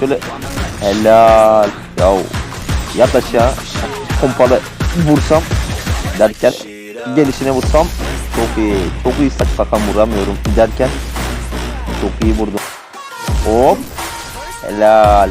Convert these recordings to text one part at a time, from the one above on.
Şöyle helal. Ya yat aşağı. Pompalı vursam derken gelişine vursam çok iyi. Çok iyi saç sakan vuramıyorum derken çok iyi vurdum. Hop. Helal.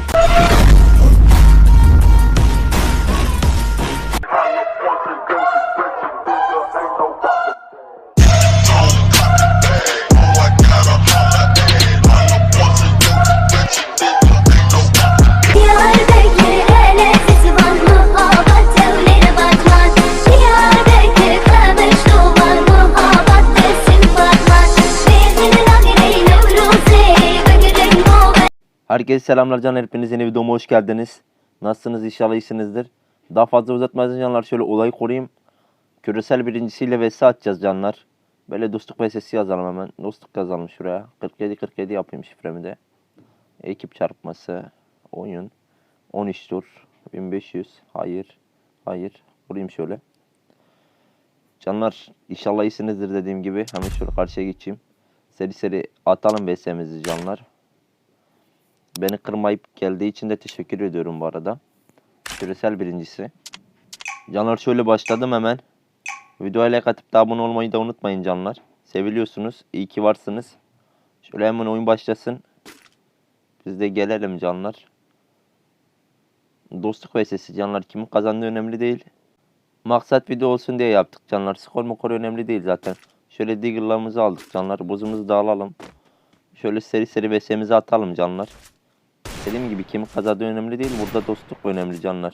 Herkese selamlar canlar hepiniz yeni videoma hoş geldiniz. Nasılsınız inşallah iyisinizdir. Daha fazla uzatmadan canlar şöyle olayı koruyayım. Küresel birincisiyle vs atacağız canlar. Böyle dostluk vs'si yazalım hemen. Dostluk yazalım şuraya. 47-47 yapayım şifremi de. Ekip çarpması. Oyun. 13 tur. 1500. Hayır. Hayır. Vurayım şöyle. Canlar inşallah iyisinizdir dediğim gibi. Hemen şöyle karşıya geçeyim. Seri seri atalım vs'mizi canlar. Beni kırmayıp geldiği için de teşekkür ediyorum bu arada. Küresel birincisi. Canlar şöyle başladım hemen. Videoya like atıp da abone olmayı da unutmayın canlar. Seviliyorsunuz. İyi ki varsınız. Şöyle hemen oyun başlasın. Biz de gelelim canlar. Dostluk vs canlar. Kimin kazandığı önemli değil. Maksat video olsun diye yaptık canlar. Skor mukor önemli değil zaten. Şöyle digger'larımızı aldık canlar. Buzumuzu da alalım. Şöyle seri seri vs'mizi atalım canlar. Dediğim gibi kimin kazandığı önemli değil. Burada dostluk önemli canlar.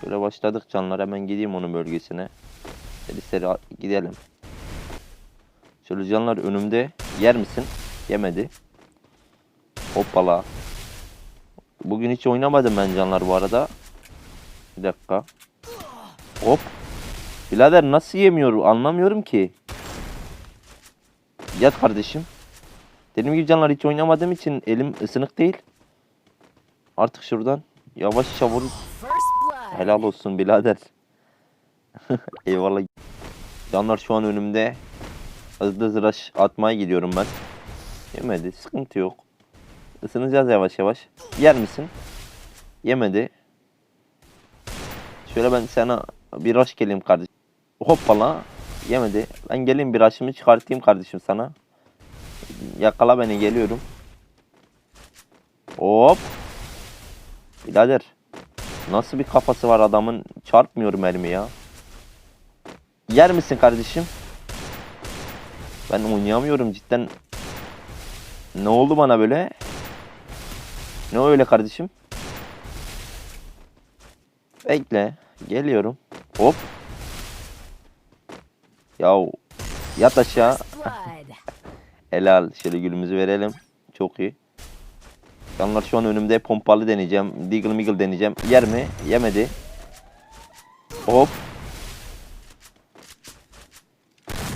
Şöyle başladık canlar. Hemen gideyim onun bölgesine. Seri seri gidelim. Şöyle canlar önümde. Yer misin? Yemedi. Hoppala. Bugün hiç oynamadım ben canlar bu arada. Bir dakika. Hop. Birader nasıl yemiyor anlamıyorum ki. Yat kardeşim. Dediğim gibi canlar hiç oynamadığım için elim ısınık değil. Artık şuradan yavaşça vur. Helal olsun birader. Eyvallah. Canlar şu an önümde. Hızlı rush atmaya gidiyorum ben. Yemedi. Sıkıntı yok. Isınacağız yavaş yavaş. Yer misin? Yemedi. Şöyle ben sana bir rush geleyim kardeşim. Hoppala. Yemedi. Ben geleyim bir rush'ımı çıkartayım kardeşim sana. Yakala beni geliyorum. Hop. Birader. Nasıl bir kafası var adamın? Çarpmıyorum elimi ya. Yer misin kardeşim? Ben oynayamıyorum cidden. Ne oldu bana böyle? Ne öyle kardeşim? Bekle. Geliyorum. Hop. Yahu. Yat aşağı. Helal. Şöyle gülümüzü verelim. Çok iyi. Canlar şu an önümde pompalı deneyeceğim. Deagle Meagle deneyeceğim. Yer mi? Yemedi. Hop.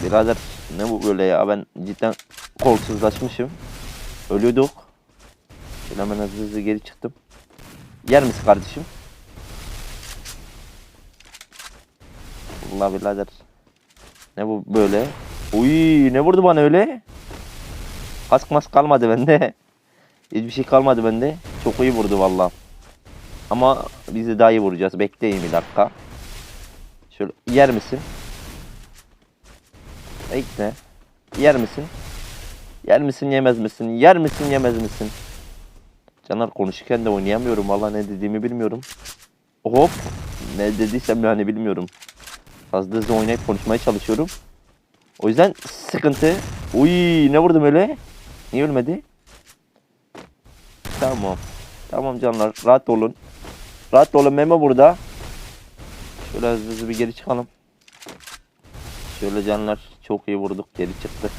Birader ne bu böyle ya? Ben cidden kolsuzlaşmışım. Ölüyorduk. Şöyle hemen hızlı hızlı geri çıktım. Yer misin kardeşim? Allah birader. Ne bu böyle? Uy ne vurdu bana öyle? Kask mask kalmadı bende. Hiçbir şey kalmadı bende. Çok iyi vurdu valla. Ama biz de daha iyi vuracağız. Bekleyin bir dakika. Şöyle yer misin? Bekle. Yer misin? Yer misin yemez misin? Yer misin yemez misin? Caner konuşurken de oynayamıyorum. Valla ne dediğimi bilmiyorum. Hop. Ne dediysem yani bilmiyorum. Fazla hızlı oynayıp konuşmaya çalışıyorum. O yüzden sıkıntı. Uy ne vurdum öyle? Niye ölmedi? Tamam. Tamam canlar rahat olun. Rahat olun Memo burada. Şöyle hızlı hızlı bir geri çıkalım. Şöyle canlar çok iyi vurduk geri çıktı.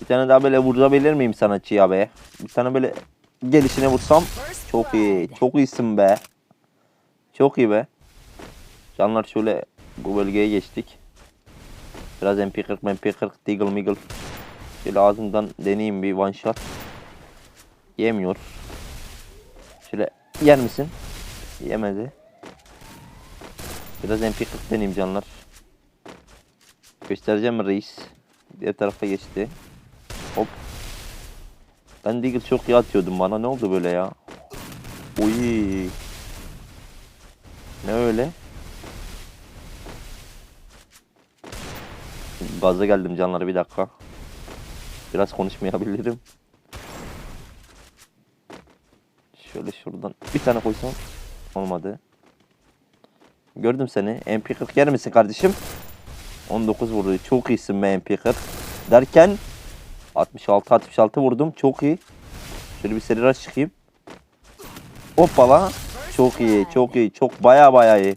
Bir tane daha böyle vurabilir miyim sana Çiğ be? Bir tane böyle gelişine vursam çok iyi. Çok iyisin be. Çok iyi be. Canlar şöyle bu bölgeye geçtik. Biraz MP40 MP40 Deagle Meagle. Şöyle ağzından deneyeyim bir one shot. Yemiyor. Şöyle yer misin? Yemedi. Biraz MP40 deneyeyim canlar. Göstereceğim reis. Diğer tarafa geçti. Hop. Ben Deagle çok iyi atıyordum bana. Ne oldu böyle ya? Uy. Ne öyle? Gaza geldim canları bir dakika. Biraz konuşmayabilirim. Şöyle şuradan bir tane koysam olmadı. Gördüm seni. MP40 yer misin kardeşim? 19 vurdu. Çok iyisin be MP40. Derken 66 66 vurdum. Çok iyi. Şöyle bir seri rush çıkayım. Hoppala. Çok iyi. Çok iyi. Çok baya baya iyi.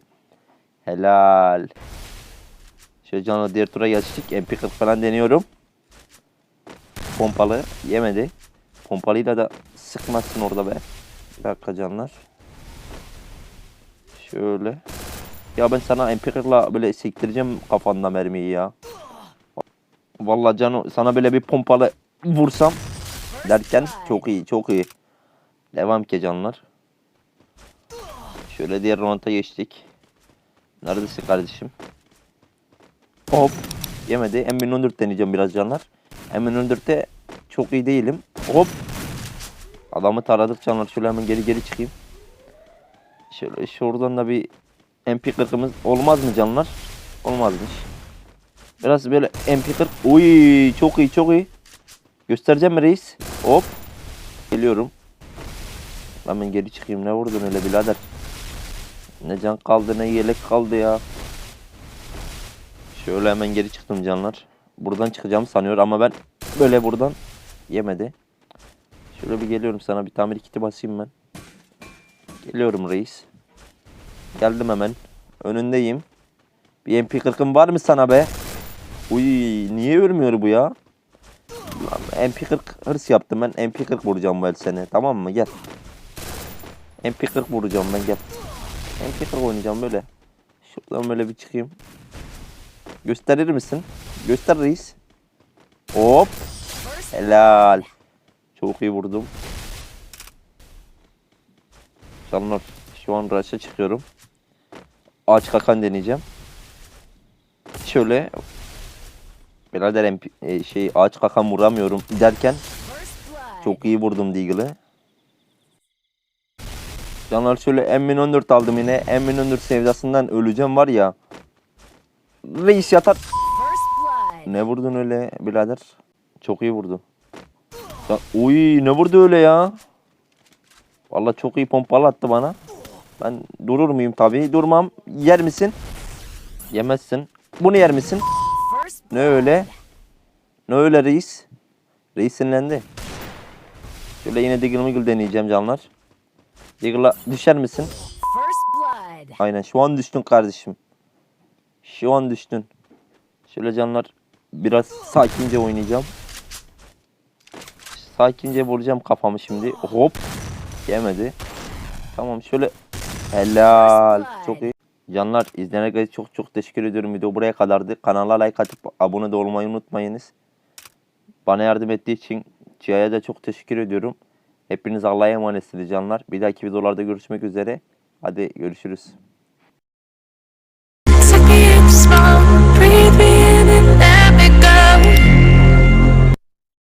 Helal. Şöyle canlı diğer tura geçtik. MP40 falan deniyorum. Pompalı yemedi. Pompalıyla da sıkmazsın orada be. Bir dakika canlar. Şöyle. Ya ben sana MP40'la böyle sektireceğim kafanda mermiyi ya. Vallahi Cano sana böyle bir pompalı vursam derken çok iyi çok iyi. Devam ki canlar. Şöyle diğer rounda geçtik. Neredesin kardeşim? Hop. Yemedi. M1014 deneyeceğim biraz canlar. M1014'te çok iyi değilim. Hop. Adamı taradık canlar. Şöyle hemen geri geri çıkayım. Şöyle şuradan da bir MP40'ımız olmaz mı canlar? Olmazmış. Biraz böyle MP40. Uy çok iyi çok iyi. Göstereceğim mi reis? Hop. Geliyorum. Hemen geri çıkayım. Ne vurdun öyle birader? Ne can kaldı ne yelek kaldı ya. Şöyle hemen geri çıktım canlar. Buradan çıkacağımı sanıyor ama ben böyle buradan yemedi. Şöyle bir geliyorum sana bir tamir kiti basayım ben. Geliyorum reis. Geldim hemen. Önündeyim. Bir MP40'ın var mı sana be? Uy niye ölmüyor bu ya? Lan MP40 hırs yaptım ben. MP40 vuracağım bu el seni. Tamam mı? Gel. MP40 vuracağım ben gel. MP40 oynayacağım böyle. Şuradan böyle bir çıkayım. Gösterir misin? Göster reis. Hop. Helal. Çok iyi vurdum. Canlar şu an rush'a çıkıyorum. Ağaç kakan deneyeceğim. Şöyle Birader e, şey ağaç kakan vuramıyorum derken çok iyi vurdum Deagle'ı. Canlar şöyle M1014 aldım yine. M1014 sevdasından öleceğim var ya. Reis yatar. Ne vurdun öyle birader? Çok iyi vurdu. Ya, uy ne vurdu öyle ya? Vallahi çok iyi pompalı attı bana. Ben durur muyum tabii? Durmam. Yer misin? Yemezsin. Bunu yer misin? Ne öyle? Ne öyle reis? Reis sinirlendi. Şöyle yine Diggle Miggle deneyeceğim canlar. Diggle'a düşer misin? Aynen şu an düştün kardeşim. Şu an düştün. Şöyle canlar biraz sakince oynayacağım. Sakince vuracağım kafamı şimdi. Hop. Yemedi. Tamam şöyle. Helal. Çok iyi. Canlar izleyene çok çok teşekkür ediyorum. Video buraya kadardı. Kanala like atıp abone de olmayı unutmayınız. Bana yardım ettiği için Cihan'a da çok teşekkür ediyorum. Hepiniz Allah'a emanetsiniz canlar. Bir dahaki videolarda görüşmek üzere. Hadi görüşürüz.